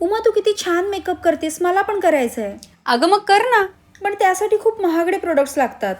उमा तू किती छान मेकअप करतेस मला पण करायचं आहे अगं मग कर ना. पण त्यासाठी खूप महागडे प्रोडक्ट्स लागतात.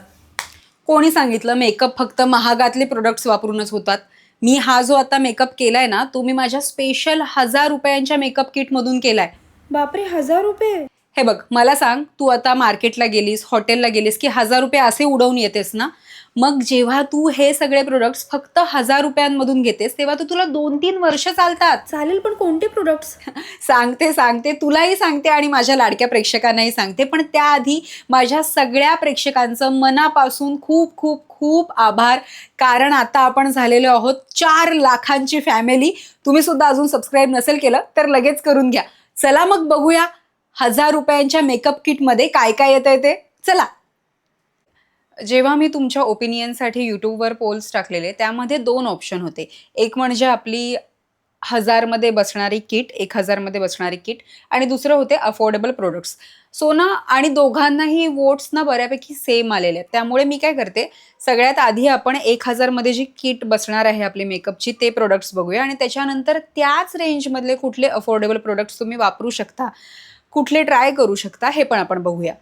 कोणी सांगितलं मेकअप फक्त महागातले प्रोडक्ट्स वापरूनच होतात. मी हा जो आता मेकअप केलाय ना तो मी माझ्या स्पेशल हजार रुपयांच्या मेकअप किटमधून केलाय. बापरे हजार रुपये? हे बघ मला सांग तू आता मार्केटला गेलीस हॉटेलला गेलीस की हजार रुपये असे उडवून येतेस ना? मग जेव्हा तू हे सगळे प्रोडक्ट्स फक्त हजार रुपयांमधून घेतेस तेव्हा तर तुला दोन तीन वर्ष चालतात. चालेल पण कोणते प्रोडक्ट्स सांगते सांगते. तुलाही सांगते आणि माझ्या लाडक्या प्रेक्षकांनाही सांगते. पण त्याआधी माझ्या सगळ्या प्रेक्षकांचं मनापासून खूप खूप खूप आभार. कारण आता आपण झालेलो आहोत चार लाखांची फॅमिली तुम्ही सुद्धा अजून सबस्क्राईब नसेल केलं तर लगेच करून घ्या. चला मग बघूया. हजार रुपयांच्या मेकअप किटमध्ये काय काय येतंय ते? चला. जेव्हा मी तुमच्या ओपिनियनसाठी यूट्यूबवर पोल्स टाकलेले त्यामध्ये दोन ऑप्शन होते. एक म्हणजे आपली हजारमध्ये बसणारी किट एक हजारमध्ये बसणारी किट आणि दुसरं होते अफोर्डेबल प्रोडक्ट्स सो ना आणि दोघांनाही वोट्स ना बऱ्यापैकी सेम आलेले. आहेत त्यामुळे मी काय करते सगळ्यात आधी आपण एक हजारमध्ये जी किट बसणार आहे आपली मेकअपची ते प्रोडक्ट्स बघूया आणि त्याच्यानंतर त्याच रेंजमधले कुठले अफोर्डेबल प्रोडक्ट्स तुम्ही वापरू शकता. कुठले ट्राय करू शकता हे पण आपण बघूया.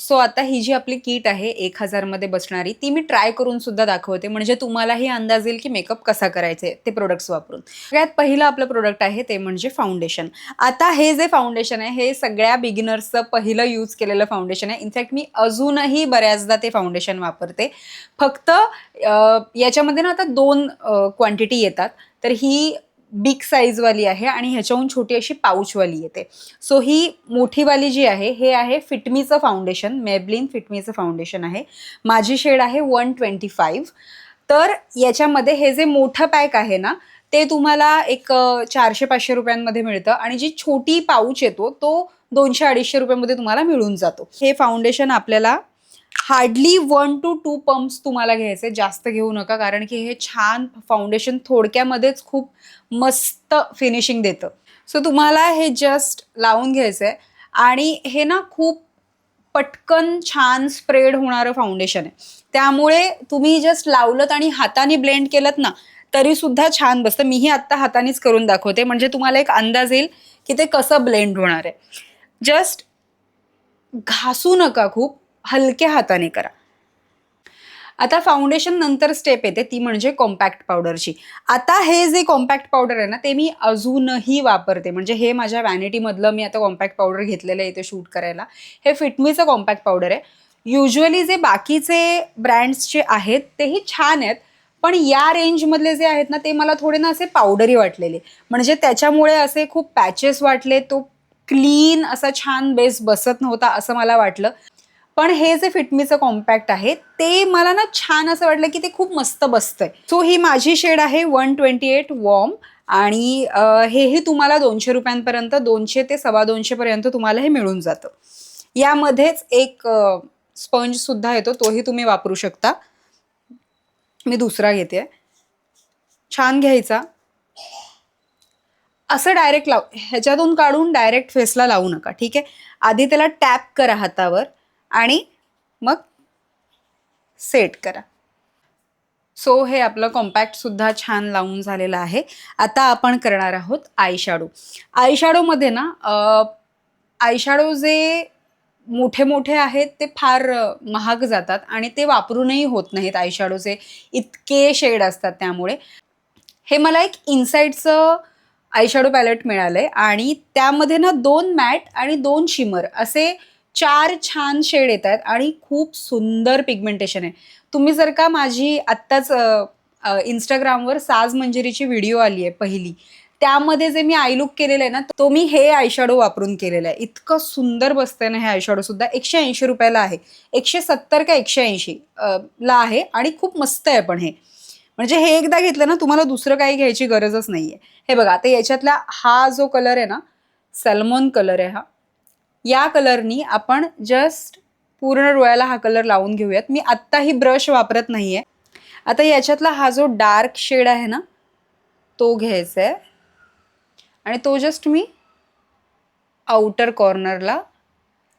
सो आता ही जी आपली किट आहे एक हजारमध्ये बसणारी ती मी ट्राय करून सुद्धा दाखवते. म्हणजे तुम्हालाही अंदाज येईल की मेकअप कसा करायचे ते प्रोडक्ट्स वापरून. सगळ्यात पहिलं आपलं प्रोडक्ट आहे ते म्हणजे फाउंडेशन आता हे जे फाउंडेशन आहे हे सगळ्या बिगिनर्सचं पहिलं यूज केलेलं फाउंडेशन आहे. इनफॅक्ट मी अजूनही बऱ्याचदा ते फाउंडेशन वापरते. फक्त याच्यामध्ये ना आता दोन क्वांटिटी येतात. तर ही बिग साईजवाली आहे आणि ह्याच्याहून छोटी अशी पाऊचवाली येते. सो ही मोठीवाली जी आहे हे आहे फिटमीचं फाउंडेशन मेबलिन फिटमीचं फाउंडेशन आहे. माझी शेड आहे वन ट्वेंटी फाईव्ह तर याच्यामध्ये हे जे मोठं पॅक आहे ना ते तुम्हाला एक चारशे पाचशे रुपयांमध्ये मिळतं आणि जी छोटी पाऊच येतो तो दोनशे अडीचशे रुपयामध्ये तुम्हाला मिळून जातो. हे फाउंडेशन आपल्याला hardly one two two pumps तुम्हाला घ्यायचे जास्त घेऊ नका कारण की हे छान फाउंडेशन थोडक्यामध्येच खूप मस्त फिनिशिंग देतं. सो तुम्हाला हे जस्ट लावून घ्यायचं आहे आणि हे ना खूप पटकन छान स्प्रेड होणारं फाउंडेशन आहे. त्यामुळे तुम्ही जस्ट लावलं आणि हाताने ब्लेंड केलं ना तरी सुद्धा छान बसतं. मीही आत्ता हातानेच करून दाखवते. म्हणजे तुम्हाला एक अंदाज येईल की ते कसं ब्लेंड होणार आहे. जस्ट घासू नका खूप. हलक्या हाताने करा. आता फाउंडेशन नंतर स्टेप येते ती म्हणजे कॉम्पॅक्ट पावडरची आता हे जे कॉम्पॅक्ट पावडर आहे ना ते मी अजूनही वापरते. म्हणजे हे माझ्या वॅनिटीमधलं मी आता कॉम्पॅक्ट पावडर घेतलेलं आहे इथे शूट करायला. हे फिटमीचं कॉम्पॅक्ट पावडर आहे. युजली जे बाकीचे ब्रँड्सचे आहेत तेही छान आहेत. पण या रेंजमधले जे आहेत ना ते मला थोडे ना असे पावडरी वाटलेले. म्हणजे त्याच्यामुळे असे खूप पॅचेस वाटले. तो क्लीन असा छान बेस बसत नव्हता असं मला वाटलं. पण हे जे फिटमीचं कॉम्पॅक्ट आहे ते मला ना छान असं वाटलं की ते खूप मस्त बसतंय. सो ही माझी शेड आहे वन ट्वेंटी एट वॉर्म आणि हेही तुम्हाला दोनशे रुपयांपर्यंत दोनशे ते सव्वा दोनशेपर्यंत तुम्हाला हे मिळून जातं. यामध्येच एक स्पंज सुद्धा येतो तोही तुम्ही वापरू शकता. मी दुसरा घेते. छान घ्यायचा. असं डायरेक्ट लाव ह्याच्यातून काढून डायरेक्ट फेसला लावू नका ठीक आहे? आधी त्याला टॅप करा हातावर. आणि मग सेट करा. सो हे आपलं कॉम्पॅक्टसुद्धा छान लावून झालेलं आहे. आता आपण करणार आहोत आयशाडो आयशाडोमध्ये ना आयशाडो जे मोठे मोठे आहेत ते फार महाग जातात आणि ते वापरूनही होत नाहीत आयशाडोचे इतके शेड असतात त्यामुळे. हे मला एक इनसाईडचं आयशॅडो पॅलेट मिळालं आहे आणि त्यामध्ये ना दोन मॅट आणि दोन शिमर असे चार छान शेड येत आहेत आणि खूप सुंदर पिगमेंटेशन आहे. तुम्ही जर का माझी आत्ताच इंस्टाग्रामवर साज मंजिरीची व्हिडिओ आली आहे पहिली त्यामध्ये जे मी आय लुक केलेलं आहे ना तो मी हे आयशॅडो वापरून केलेलं आहे. इतकं सुंदर बसतंय ना हे आयशॅडो सुद्धा. एकशे ऐंशी रुपयाला आहे. एकशे सत्तर का एकशे ऐंशी ला आहे आणि खूप मस्त आहे पण हे. म्हणजे हे एकदा घेतलं ना तुम्हाला दुसरं काही घ्यायची गरजच नाही आहे हे बघा आता याच्यातला हा जो कलर आहे ना सलमोन कलर आहे हा या कलरनी आपण जस्ट पूर्ण डोळ्याला हा कलर लावून घेऊयात. मी आत्ता ही ब्रश वापरत नाहीये. आता याच्यातला हा जो डार्क शेड आहे ना तो घ्यायचा आहे आणि तो जस्ट मी आउटर कॉर्नरला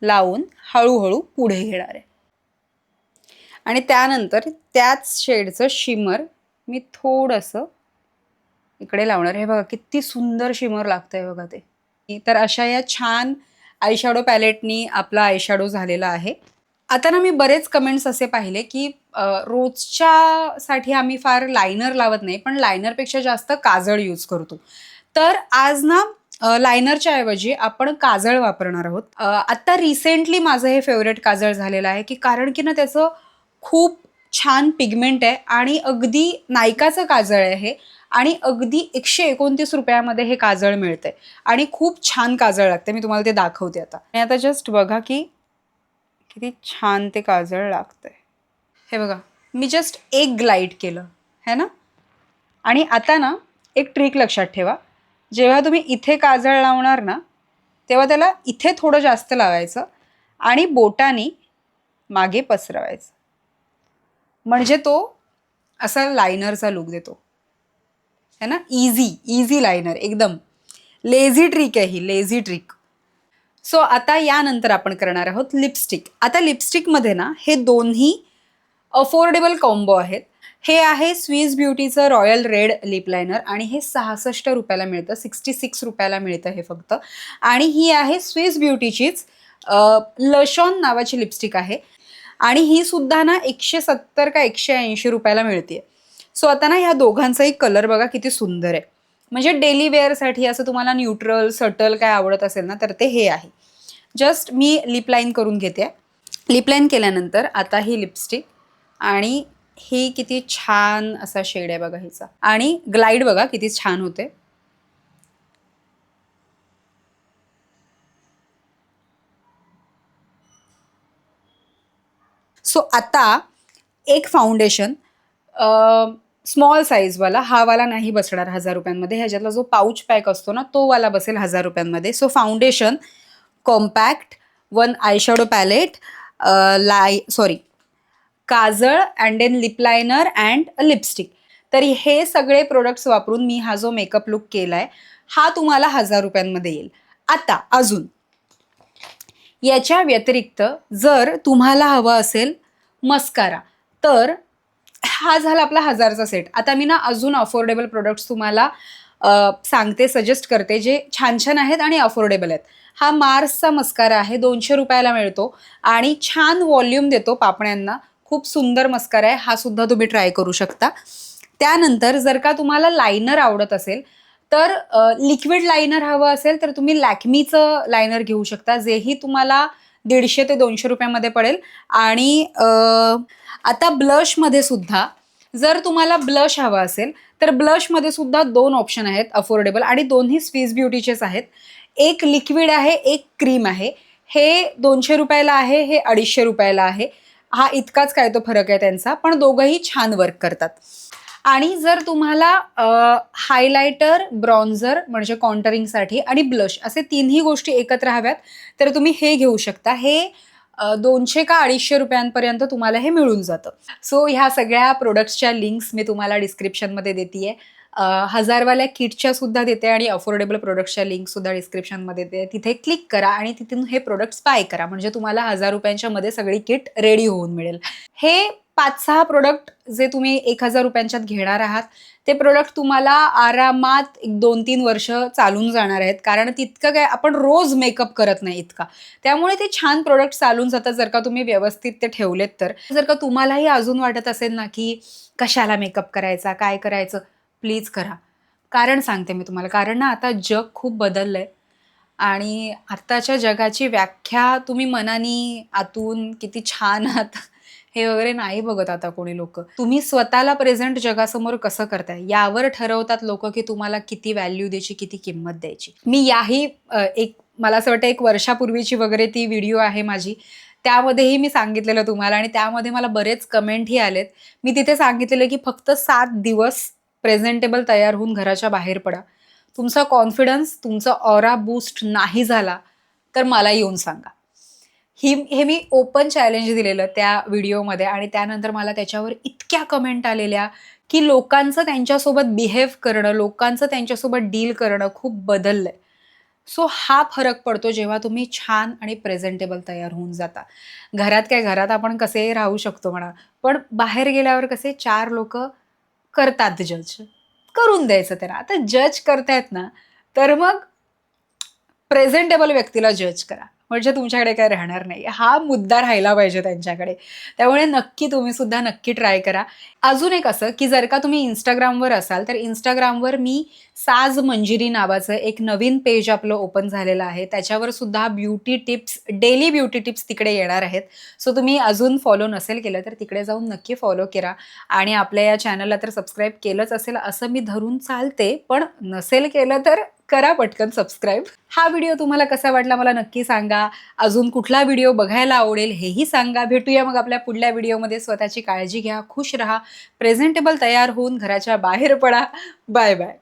लावून हळूहळू पुढे घेणार आहे. आणि त्यानंतर त्याच शेडचं शिमर मी थोडंसं इकडे लावणार हे बघा किती सुंदर शिमर लागतंय बघा ते. तर अशा या छान आयशॅडो पॅलेटनी आपला आयशॅडो झालेला आहे. आता ना मी बरेच कमेंट्स असे पाहिले की रोजच्यासाठी आम्ही फार लायनर लावत नाही पण लायनरपेक्षा जास्त काजळ यूज करतो. तर आज ना लायनरच्या ऐवजी आपण काजळ वापरणार आहोत. आत्ता रिसेंटली माझं हे फेवरेट काजळ झालेलं आहे की कारण की ना त्याचं खूप छान पिगमेंट आहे आणि अगदी नायकाचं काजळ आहे. आणि अगदी एकशे एकोणतीस रुपयामध्ये हे काजळ मिळते आणि खूप छान काजळ लागते मी तुम्हाला ते दाखवते आता. आणि आता जस्ट बघा की किती छान ते काजळ लागतंय. हे बघा मी जस्ट एक ग्लाईड केलं. है ना? आणि आता ना एक ट्रिक लक्षात ठेवा. जेव्हा तुम्ही इथे काजळ लावणार ना तेव्हा त्याला इथे थोडं जास्त लावायचं आणि बोटानी मागे पसरवायचं. म्हणजे तो असा लायनरचा लुक देतो. है ना? इझी इझी लायनर एकदम. लेझी ट्रिक आहे ही लेझी ट्रिक सो आता यानंतर आपण करणार आहोत लिपस्टिक आता लिपस्टिकमध्ये ना हे दोन्ही अफोर्डेबल कॉम्बो आहेत. हे आहे स्विस ब्युटीचं रॉयल रेड लिप लायनर आणि हे सहासष्ट रुपयाला मिळतं सिक्स्टी सिक्स रुपयाला मिळतं हे फक्त. आणि ही आहे स्विस ब्युटीचीच लशॉन नावाची लिपस्टिक आहे. आणि ही सुद्धा ना एकशे सत्तर का एकशे ऐंशी रुपयाला मिळते सो आता ना ह्या दोघांचाही कलर बघा किती सुंदर आहे. म्हणजे डेली वेअरसाठी असं तुम्हाला न्यूट्रल सटल काय आवडत असेल ना तर ते हे आहे. जस्ट मी लिपलाईन करून घेते. लिपलाईन केल्यानंतर आता ही लिपस्टिक आणि ही किती छान असा शेड आहे बघा हिचा. आणि ग्लाईड बघा किती छान होते. सो आता एक फाउंडेशन स्मॉल साईजवाला हा वाला नाही बसणार हजार रुपयांमध्ये. ह्याच्यातला जो पाऊच पॅक असतो ना तो वाला बसेल हजार रुपयांमध्ये. So foundation compact one eyeshadow palette लाय सॉरी काजळ and then lip liner and lipstick तरी हे सगळे प्रोडक्ट्स वापरून मी हा जो मेकअप लुक केला आहे हा तुम्हाला हजार रुपयांमध्ये येईल. आता अजून. याच्या व्यतिरिक्त जर तुम्हाला हवं असेल मस्कारा तर हा झाला आपला हजारचा सेट. आता मी ना अजून अफोर्डेबल प्रोडक्ट्स तुम्हाला सांगते सजेस्ट करते जे छान छान आहेत आणि अफोर्डेबल आहेत. हा मार्सचा मस्कारा आहे दोनशे रुपयाला मिळतो आणि छान वॉल्यूम देतो पापण्यांना. खूप सुंदर मस्कारा आहे हा सुद्धा तुम्ही ट्राय करू शकता. त्यानंतर जर का तुम्हाला लायनर आवडत असेल तर लिक्विड लायनर हवं असेल तर तुम्ही लॅक्मीचं लायनर घेऊ शकता जेही तुम्हाला दीडशे ते दोनशे रुपयामध्ये पडेल. आणि आता ब्लशमध्ये सुद्धा जर तुम्हाला ब्लश हवा असेल तर ब्लशमध्ये सुद्धा दोन ऑप्शन आहेत अफोर्डेबल आणि दोन्ही स्विस ब्युटीचेच आहेत. एक लिक्विड आहे एक क्रीम आहे. हे दोनशे रुपयाला आहे हे अडीचशे रुपयाला आहे. हा इतकाच काय तो फरक आहे त्यांचा पण दोघंही छान वर्क करतात. आणि जर तुम्हाला हायलायटर ब्रॉन्झर म्हणजे कॉन्टरिंगसाठी आणि ब्लश असे तिन्ही गोष्टी एकत्र हव्यात तर तुम्ही हे घेऊ शकता. हे दोनशे का अडीचशे रुपयांपर्यंत तुम्हाला हे मिळून जातं. सो ह्या सगळ्या प्रोडक्ट्सच्या लिंक्स मी तुम्हाला डिस्क्रिप्शनमध्ये देते आहे हजारवाल्या किटच्या सुद्धा देते आणि अफोर्डेबल प्रोडक्टच्या लिंक सुद्धा डिस्क्रिप्शनमध्ये देते. तिथे क्लिक करा आणि तिथून हे प्रोडक्ट्स बाय करा. म्हणजे तुम्हाला हजार रुपयांच्या मध्ये सगळी किट रेडी होऊन मिळेल. हे पाच सहा प्रोडक्ट जे तुम्ही एक हजार रुपयांच्यात घेणार आहात ते प्रोडक्ट तुम्हाला आरामात एक दोन तीन वर्ष चालून जाणार आहेत. कारण तितकं काय आपण रोज मेकअप करत नाही इतका. त्यामुळे ते छान प्रोडक्ट चालून जातात जर का तुम्ही व्यवस्थित ते ठेवलेत तर. जर का तुम्हालाही अजून वाटत असेल ना की कशाला मेकअप करायचा काय करायचं? प्लीज करा. कारण सांगते मी तुम्हाला. कारण ना आता जग खूप बदललं आहे आणि आत्ताच्या जगाची व्याख्या तुम्ही मनानी आतून किती छान आहात हे वगैरे नाही बघत आता कोणी लोक. तुम्ही स्वतःला प्रेझेंट जगासमोर कसं करताय? यावर ठरवतात लोक की तुम्हाला किती व्हॅल्यू द्यायची किती किंमत द्यायची. मी याही एक मला असं वाटतं एक वर्षापूर्वीची वगैरे ती व्हिडिओ आहे माझी. त्यामध्येही मी सांगितलेलं तुम्हाला आणि त्यामध्ये मला बरेच कमेंटही आलेत. मी तिथे सांगितलेलं की फक्त सात दिवस प्रेझेंटेबल तयार होऊन घराच्या बाहेर पडा. तुमचा कॉन्फिडन्स तुमचा ऑरा बूस्ट नाही झाला तर मला येऊन सांगा. ही हे मी ओपन चॅलेंज दिलेलं त्या व्हिडिओमध्ये आणि त्यानंतर मला त्याच्यावर इतक्या कमेंट आलेल्या की लोकांचं त्यांच्यासोबत बिहेव करणं लोकांचं त्यांच्यासोबत डील करणं खूप बदललं आहे सो हा फरक पडतो जेव्हा तुम्ही छान आणि प्रेझेंटेबल तयार होऊन जाता. घरात काय घरात आपण कसे राहू शकतो म्हणा. पण बाहेर गेल्यावर कसे चार लोक करतात जज करून द्यायचं त्याला. आता जज करतायत ना तर मग प्रेझेंटेबल व्यक्तीला जज करा. म्हणजे तुमच्याकडे काय राहणार नाही. हा मुद्दा राहिला पाहिजे त्यांच्याकडे. त्यामुळे नक्की तुम्ही सुद्धा नक्की ट्राय करा. अजून एक असं की जर का तुम्ही इंस्टाग्रामवर असाल तर इंस्टाग्रामवर मी साज मंजिरी नावाचं एक नवीन पेज आपलं ओपन झालेलं आहे. त्याच्यावर सुद्धा beauty tips daily beauty tips तिकडे येणार आहेत. सो तुम्ही अजून फॉलो नसेल केलं तर तिकडे जाऊन नक्की फॉलो करा. आणि आपल्या या चॅनलला तर सबस्क्राईब केलंच असेल असं मी धरून चालते. पण नसेल केलं तर करा पटकन सबस्क्राईब हा व्हिडिओ तुम्हाला कसा वाटला मला नक्की सांगा. अजून कुठला व्हिडिओ बघायला आवडेल हेही सांगा. भेटूया मग आपल्या पुढल्या व्हिडिओमध्ये स्वतःची काळजी घ्या खुश राहा प्रेझेंटेबल तयार होऊन घराच्या बाहेर पडा. Bye bye